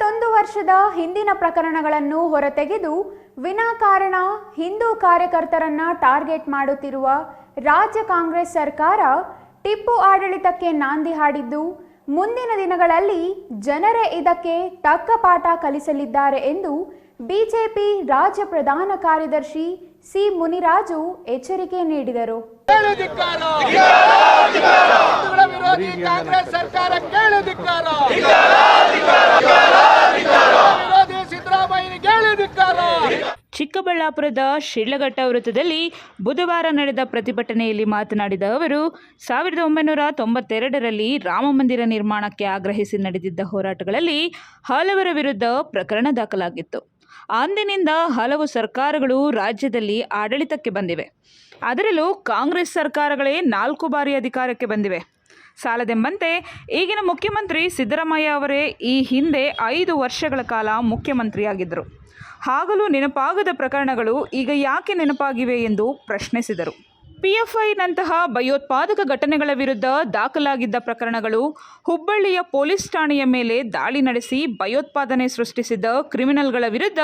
ಇಪ್ಪತ್ತೊಂದು ವರ್ಷದ ಹಿಂದಿನ ಪ್ರಕರಣಗಳನ್ನು ಹೊರತೆಗೆದು ವಿನಾಕಾರಣ ಹಿಂದೂ ಕಾರ್ಯಕರ್ತರನ್ನ ಟಾರ್ಗೆಟ್ ಮಾಡುತ್ತಿರುವ ರಾಜ್ಯ ಕಾಂಗ್ರೆಸ್ ಸರ್ಕಾರ ಟಿಪ್ಪು ಆಡಳಿತಕ್ಕೆ ನಾಂದಿ ಹಾಡಿದ್ದು ಮುಂದಿನ ದಿನಗಳಲ್ಲಿ ಜನರೇ ಇದಕ್ಕೆ ತಕ್ಕ ಪಾಠ ಕಲಿಸಲಿದ್ದಾರೆ ಎಂದು ಬಿಜೆಪಿ ರಾಜ್ಯ ಪ್ರಧಾನ ಕಾರ್ಯದರ್ಶಿ ಸಿ ಮುನಿರಾಜು ಎಚ್ಚರಿಕೆ ನೀಡಿದರು. ಸರ್ಕಾರ ಚಿಕ್ಕಬಳ್ಳಾಪುರದ ಶಿಡ್ಲಘಟ್ಟ ವೃತ್ತದಲ್ಲಿ ಬುಧವಾರ ನಡೆದ ಪ್ರತಿಭಟನೆಯಲ್ಲಿ ಮಾತನಾಡಿದ ಅವರು, ಸಾವಿರದ ಒಂಬೈನೂರ ತೊಂಬತ್ತೆರಡರಲ್ಲಿ ರಾಮಮಂದಿರ ನಿರ್ಮಾಣಕ್ಕೆ ಆಗ್ರಹಿಸಿ ನಡೆದಿದ್ದ ಹೋರಾಟಗಳಲ್ಲಿ ಹಲವರ ವಿರುದ್ಧ ಪ್ರಕರಣ ದಾಖಲಾಗಿತ್ತು. ಅಂದಿನಿಂದ ಹಲವು ಸರ್ಕಾರಗಳು ರಾಜ್ಯದಲ್ಲಿ ಆಡಳಿತಕ್ಕೆ ಬಂದಿವೆ. ಅದರಲ್ಲೂ ಕಾಂಗ್ರೆಸ್ ಸರ್ಕಾರಗಳೇ ನಾಲ್ಕು ಬಾರಿ ಅಧಿಕಾರಕ್ಕೆ ಬಂದಿವೆ. ಸಾಲದೆಂಬಂತೆ ಈಗಿನ ಮುಖ್ಯಮಂತ್ರಿ ಸಿದ್ದರಾಮಯ್ಯ ಅವರೇ ಈ ಹಿಂದೆ ಐದು ವರ್ಷಗಳ ಕಾಲ ಮುಖ್ಯಮಂತ್ರಿಯಾಗಿದ್ದರು. ಆಗಲೂ ನೆನಪಾಗದ ಪ್ರಕರಣಗಳು ಈಗ ಯಾಕೆ ನೆನಪಾಗಿವೆ ಎಂದು ಪ್ರಶ್ನಿಸಿದರು. ಪಿಎಫ್ಐನಂತಹ ಭಯೋತ್ಪಾದಕ ಘಟನೆಗಳ ವಿರುದ್ಧ ದಾಖಲಾಗಿದ್ದ ಪ್ರಕರಣಗಳು ಹುಬ್ಬಳ್ಳಿಯ ಪೊಲೀಸ್ ಠಾಣೆಯ ಮೇಲೆ ದಾಳಿ ನಡೆಸಿ ಭಯೋತ್ಪಾದನೆ ಸೃಷ್ಟಿಸಿದ ಕ್ರಿಮಿನಲ್ಗಳ ವಿರುದ್ಧ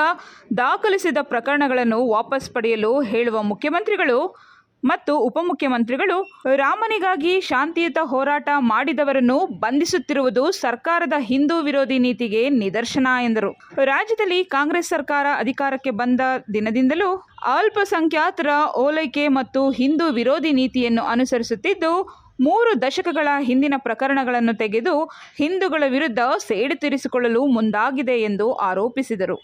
ದಾಖಲಿಸಿದ ಪ್ರಕರಣಗಳನ್ನು ವಾಪಸ್ ಪಡೆಯಲು ಹೇಳುವ ಮುಖ್ಯಮಂತ್ರಿಗಳು ಮತ್ತು ಉಪಮುಖ್ಯಮಂತ್ರಿಗಳು ರಾಮನಿಗಾಗಿ ಶಾಂತಿಯುತ ಹೋರಾಟ ಮಾಡಿದವರನ್ನು ಬಂಧಿಸುತ್ತಿರುವುದು ಸರ್ಕಾರದ ಹಿಂದೂ ವಿರೋಧಿ ನೀತಿಗೆ ನಿದರ್ಶನ ಎಂದರು. ರಾಜ್ಯದಲ್ಲಿ ಕಾಂಗ್ರೆಸ್ ಸರ್ಕಾರ ಅಧಿಕಾರಕ್ಕೆ ಬಂದ ದಿನದಿಂದಲೂ ಅಲ್ಪಸಂಖ್ಯಾತರ ಓಲೈಕೆ ಮತ್ತು ಹಿಂದೂ ವಿರೋಧಿ ನೀತಿಯನ್ನು ಅನುಸರಿಸುತ್ತಿದ್ದು, ಮೂರು ದಶಕಗಳ ಹಿಂದಿನ ಪ್ರಕರಣಗಳನ್ನು ತೆಗೆದು ಹಿಂದೂಗಳ ವಿರುದ್ಧ ಸೇಡು ತೀರಿಸಿಕೊಳ್ಳಲು ಮುಂದಾಗಿದೆ ಎಂದು ಆರೋಪಿಸಿದರು.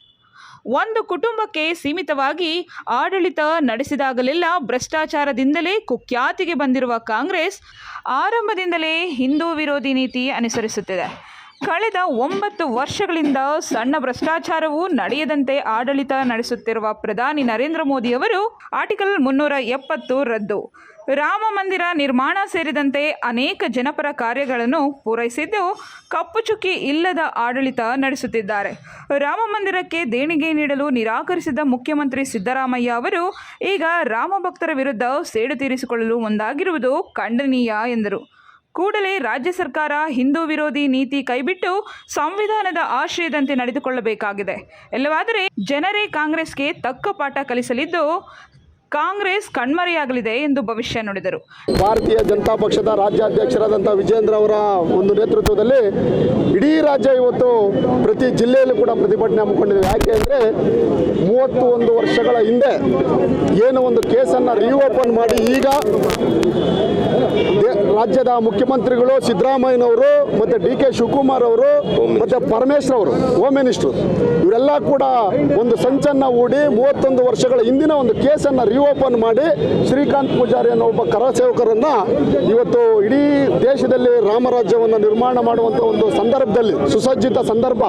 ಒಂದು ಕುಟುಂಬಕ್ಕೆ ಸೀಮಿತವಾಗಿ ಆಡಳಿತ ನಡೆಸಿದಾಗಲೆಲ್ಲ ಭ್ರಷ್ಟಾಚಾರದಿಂದಲೇ ಕುಖ್ಯಾತಿಗೆ ಬಂದಿರುವ ಕಾಂಗ್ರೆಸ್ ಆರಂಭದಿಂದಲೇ ಹಿಂದೂ ವಿರೋಧಿ ನೀತಿ ಅನುಸರಿಸುತ್ತಿದೆ. ಕಳೆದ ಒಂಬತ್ತು ವರ್ಷಗಳಿಂದ ಸಣ್ಣ ಭ್ರಷ್ಟಾಚಾರವೂ ನಡೆಯದಂತೆ ಆಡಳಿತ ನಡೆಸುತ್ತಿರುವ ಪ್ರಧಾನಿ ನರೇಂದ್ರ ಮೋದಿ ಅವರು ಆರ್ಟಿಕಲ್ ಮುನ್ನೂರ ಎಪ್ಪತ್ತು ರದ್ದು. ರಾಮ ಮಂದಿರ ನಿರ್ಮಾಣ ಸೇರಿದಂತೆ ಅನೇಕ ಜನಪರ ಕಾರ್ಯಗಳನ್ನು ಪೂರೈಸಿದ್ದು ಕಪ್ಪು ಚುಕ್ಕಿ ಇಲ್ಲದ ಆಡಳಿತ ನಡೆಸುತ್ತಿದ್ದಾರೆ. ರಾಮ ಮಂದಿರಕ್ಕೆ ದೇಣಿಗೆ ನೀಡಲು ನಿರಾಕರಿಸಿದ ಮುಖ್ಯಮಂತ್ರಿ ಸಿದ್ದರಾಮಯ್ಯ ಅವರು ಈಗ ರಾಮ ಭಕ್ತರ ವಿರುದ್ಧ ಸೇಡು ತೀರಿಸಿಕೊಳ್ಳಲು ಮುಂದಾಗಿರುವುದು ಖಂಡನೀಯ ಎಂದರು. ಕೂಡಲೇ ರಾಜ್ಯ ಸರ್ಕಾರ ಹಿಂದೂ ವಿರೋಧಿ ನೀತಿ ಕೈಬಿಟ್ಟು ಸಂವಿಧಾನದ ಆಶ್ರಯದಂತೆ ನಡೆದುಕೊಳ್ಳಬೇಕಾಗಿದೆ. ಎಲ್ಲವಾದರೆ ಜನರೇ ಕಾಂಗ್ರೆಸ್ಗೆ ತಕ್ಕ ಪಾಠ ಕಲಿಸಲಿದ್ದು ಕಾಂಗ್ರೆಸ್ ಕಣ್ಮರೆಯಾಗಲಿದೆ ಎಂದು ಭವಿಷ್ಯ ನುಡಿದರು. ಭಾರತೀಯ ಜನತಾ ಪಕ್ಷದ ರಾಜ್ಯಾಧ್ಯಕ್ಷರಾದಂಥ ವಿಜೇಂದ್ರ ಅವರ ಒಂದು ನೇತೃತ್ವದಲ್ಲಿ ಇಡೀ ರಾಜ್ಯ ಇವತ್ತು ಪ್ರತಿ ಜಿಲ್ಲೆಯಲ್ಲೂ ಕೂಡ ಪ್ರತಿಭಟನೆ ಹಮ್ಮಿಕೊಂಡಿದೆ. ಯಾಕೆ ಅಂದರೆ ಮೂವತ್ತು ಒಂದು ವರ್ಷಗಳ ಹಿಂದೆ ಏನು ಒಂದು ಕೇಸನ್ನು ರಿಓಪನ್ ಮಾಡಿ ಈಗ ರಾಜ್ಯದ ಮುಖ್ಯಮಂತ್ರಿಗಳು ಸಿದ್ದರಾಮಯ್ಯನವರು ಮತ್ತು ಡಿ ಕೆ ಶಿವಕುಮಾರ್ ಅವರು ಮತ್ತು ಪರಮೇಶ್ವರ್ ಅವರು ಹೋಮ್ ಮಿನಿಸ್ಟರ್ ಇವರೆಲ್ಲ ಕೂಡ ಒಂದು ಸಂಚನ್ನ ಹೂಡಿ ಮೂವತ್ತೊಂದು ವರ್ಷಗಳ ಹಿಂದಿನ ಒಂದು ಕೇಸನ್ನು ರಿಓಪನ್ ಮಾಡಿ ಶ್ರೀಕಾಂತ್ ಪೂಜಾರಿ ಅನ್ನೋ ಒಬ್ಬ ಕರಸೇವಕರನ್ನ ಇವತ್ತು ಇಡೀ ದೇಶದಲ್ಲಿ ರಾಮರಾಜ್ಯವನ್ನು ನಿರ್ಮಾಣ ಮಾಡುವಂಥ ಒಂದು ಸಂದರ್ಭದಲ್ಲಿ, ಸುಸಜ್ಜಿತ ಸಂದರ್ಭ.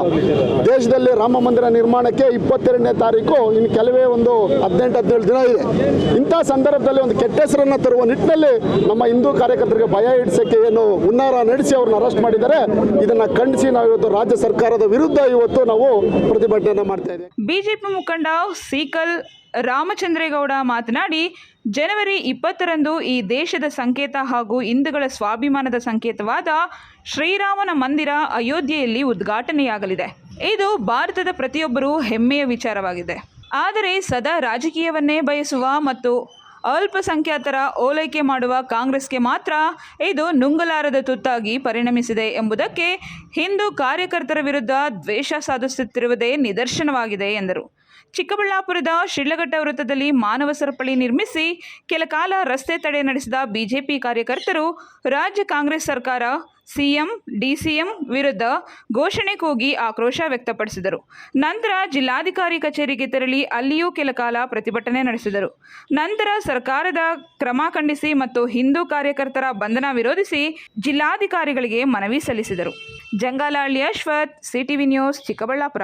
ದೇಶದಲ್ಲಿ ರಾಮ ಮಂದಿರ ನಿರ್ಮಾಣಕ್ಕೆ ಇಪ್ಪತ್ತೆರಡನೇ ತಾರೀಕು, ಇನ್ನು ಕೆಲವೇ ಒಂದು ಹದಿನೆಂಟು, ಹದಿನೇಳು ದಿನ ಇದೆ. ಇಂಥ ಸಂದರ್ಭದಲ್ಲಿ ಒಂದು ಕೆಟ್ಟ ಹೆಸರನ್ನು ತರುವ ನಿಟ್ಟಿನಲ್ಲಿ ನಮ್ಮ ಹಿಂದೂ ಕಾರ್ಯಕರ್ತರಿಗೆ ಭಯ ಇಡಿಸೋಕ್ಕೆ ಏನು ಹುನ್ನಾರ ನಡೆಸಿ ಅವ್ರನ್ನ ಅರೆಸ್ಟ್ ಮಾಡಿದ್ದಾರೆ. ಇದನ್ನು ಖಂಡಿಸಿ ನಾವು ಇವತ್ತು ರಾಜ್ಯ ಸರ್ಕಾರದ ವಿರುದ್ಧ ಇವತ್ತು ನಾವು ಪ್ರತಿಭಟನೆ ಮಾಡ್ತಾ ಇದ್ದೇವೆ. ಬಿಜೆಪಿ ಮುಖಂಡ ಸೀಕಲ್ ರಾಮಚಂದ್ರೇಗೌಡ ಮಾತನಾಡಿ, ಜನವರಿ ಇಪ್ಪತ್ತರಂದು ಈ ದೇಶದ ಸಂಕೇತ ಹಾಗೂ ಹಿಂದೂಗಳ ಸ್ವಾಭಿಮಾನದ ಸಂಕೇತವಾದ ಶ್ರೀರಾಮನ ಮಂದಿರ ಅಯೋಧ್ಯೆಯಲ್ಲಿ ಉದ್ಘಾಟನೆಯಾಗಲಿದೆ. ಇದು ಭಾರತದ ಪ್ರತಿಯೊಬ್ಬರೂ ಹೆಮ್ಮೆಯ ವಿಚಾರವಾಗಿದೆ. ಆದರೆ ಸದಾ ರಾಜಕೀಯವನ್ನೇ ಬಯಸುವ ಮತ್ತು ಅಲ್ಪಸಂಖ್ಯಾತರ ಓಲೈಕೆ ಮಾಡುವ ಕಾಂಗ್ರೆಸ್ಗೆ ಮಾತ್ರ ಇದು ನುಂಗಲಾರದ ತುತ್ತಾಗಿ ಪರಿಣಮಿಸಿದೆ ಎಂಬುದಕ್ಕೆ ಹಿಂದೂ ಕಾರ್ಯಕರ್ತರ ವಿರುದ್ಧ ದ್ವೇಷ ಸಾಧಿಸುತ್ತಿರುವುದೇ ನಿದರ್ಶನವಾಗಿದೆ ಎಂದರು. ಚಿಕ್ಕಬಳ್ಳಾಪುರದ ಶಿಡ್ಲಘಟ್ಟ ವೃತ್ತದಲ್ಲಿ ಮಾನವ ಸರಪಳಿ ನಿರ್ಮಿಸಿ ಕೆಲ ಕಾಲ ರಸ್ತೆ ತಡೆ ನಡೆಸಿದ ಬಿಜೆಪಿ ಕಾರ್ಯಕರ್ತರು ರಾಜ್ಯ ಕಾಂಗ್ರೆಸ್ ಸರ್ಕಾರ ಸಿಎಂ, ಡಿಸಿಎಂ ವಿರುದ್ಧ ಘೋಷಣೆ ಕೂಗಿ ಆಕ್ರೋಶ ವ್ಯಕ್ತಪಡಿಸಿದರು. ನಂತರ ಜಿಲ್ಲಾಧಿಕಾರಿ ಕಚೇರಿಗೆ ತೆರಳಿ ಅಲ್ಲಿಯೂ ಕೆಲ ಕಾಲ ಪ್ರತಿಭಟನೆ ನಡೆಸಿದರು. ನಂತರ ಸರ್ಕಾರದ ಕ್ರಮ ಖಂಡಿಸಿ ಮತ್ತು ಹಿಂದೂ ಕಾರ್ಯಕರ್ತರ ಬಂಧನ ವಿರೋಧಿಸಿ ಜಿಲ್ಲಾಧಿಕಾರಿಗಳಿಗೆ ಮನವಿ ಸಲ್ಲಿಸಿದರು. Jangalahalli Ashwath CTV news, Chikkaballapur.